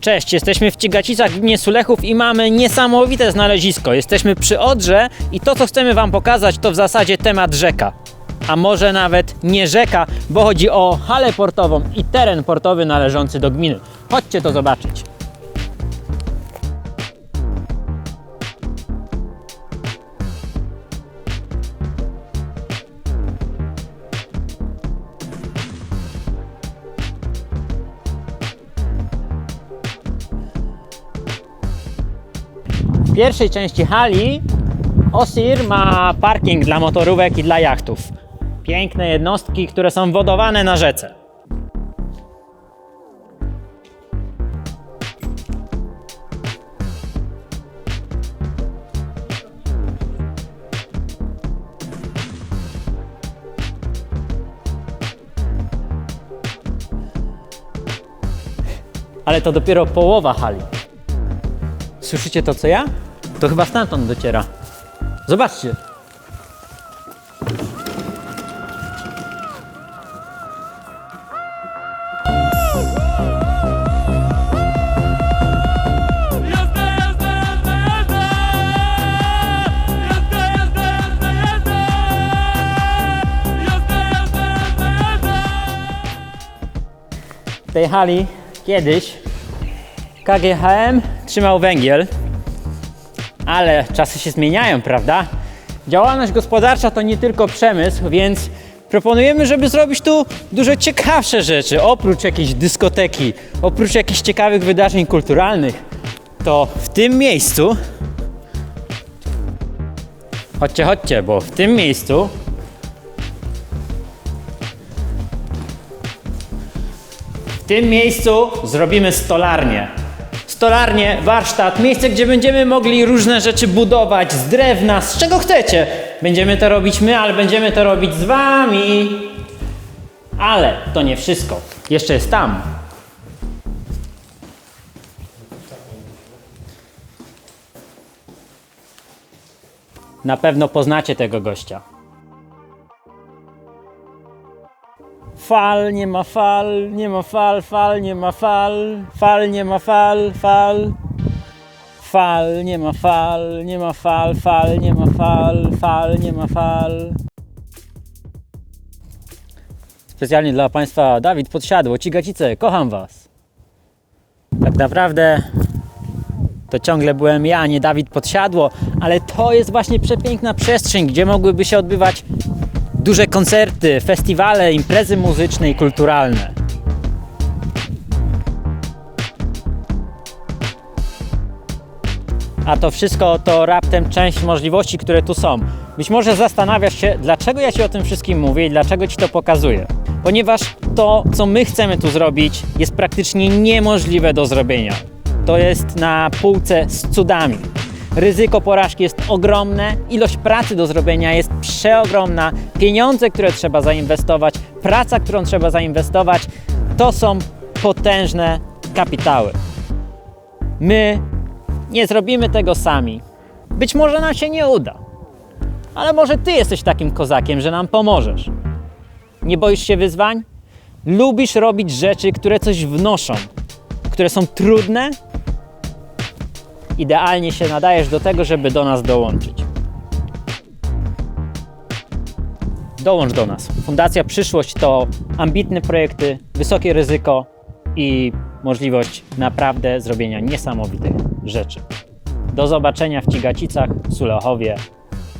Cześć, jesteśmy w Cigacicach gminie Sulechów i mamy niesamowite znalezisko. Jesteśmy przy Odrze i to, co chcemy Wam pokazać, to w zasadzie temat rzeka. A może nawet nie rzeka, bo chodzi o halę portową i teren portowy należący do gminy. Chodźcie to zobaczyć. W pierwszej części hali Osir ma parking dla motorówek i dla jachtów. Piękne jednostki, które są wodowane na rzece. Ale to dopiero połowa hali. Słyszycie to co ja? To chyba stamtąd dociera. Zobaczcie. Tej hali kiedyś KGHM trzymał węgiel, ale czasy się zmieniają, prawda? Działalność gospodarcza to nie tylko przemysł, więc proponujemy, żeby zrobić tu dużo ciekawsze rzeczy. Oprócz jakiejś dyskoteki, oprócz jakichś ciekawych wydarzeń kulturalnych, to w tym miejscu. Chodźcie, chodźcie, bo w tym miejscu W tym miejscu zrobimy stolarnię. Stolarnię, warsztat, miejsce, gdzie będziemy mogli różne rzeczy budować z drewna, z czego chcecie. Będziemy to robić my, ale będziemy to robić z wami. Ale to nie wszystko. Jeszcze jest tam. Na pewno poznacie tego gościa. Fal, nie ma fal, nie ma fal, fal, nie ma fal, fal, nie ma fal, fal. Fal, nie ma fal, nie ma fal, fal, nie ma fal, fal, nie ma fal. Specjalnie dla Państwa Dawid Podsiadło, Cigacice, kocham Was. Tak naprawdę to ciągle byłem ja, nie Dawid Podsiadło, ale to jest właśnie przepiękna przestrzeń, gdzie mogłyby się odbywać duże koncerty, festiwale, imprezy muzyczne i kulturalne. A to wszystko to raptem część możliwości, które tu są. Być może zastanawiasz się, dlaczego ja Ci o tym wszystkim mówię i dlaczego Ci to pokazuję. Ponieważ to, co my chcemy tu zrobić, jest praktycznie niemożliwe do zrobienia. To jest na półce z cudami. Ryzyko porażki jest ogromne, ilość pracy do zrobienia jest przeogromna, pieniądze, które trzeba zainwestować, praca, którą trzeba zainwestować, to są potężne kapitały. My nie zrobimy tego sami. Być może nam się nie uda, ale może ty jesteś takim kozakiem, że nam pomożesz. Nie boisz się wyzwań? Lubisz robić rzeczy, które coś wnoszą, które są trudne? Idealnie się nadajesz do tego, żeby do nas dołączyć. Dołącz do nas. Fundacja Przyszłość to ambitne projekty, wysokie ryzyko i możliwość naprawdę zrobienia niesamowitych rzeczy. Do zobaczenia w Cigacicach, Sulechowie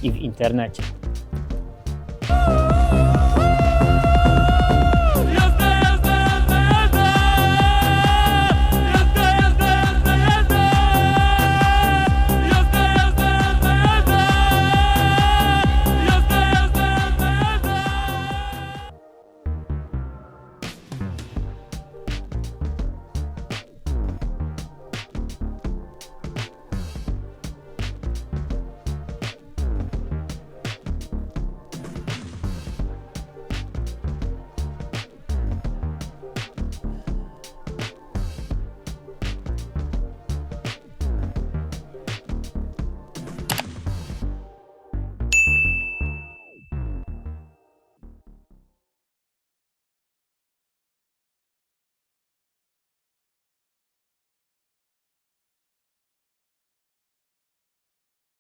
i w internecie.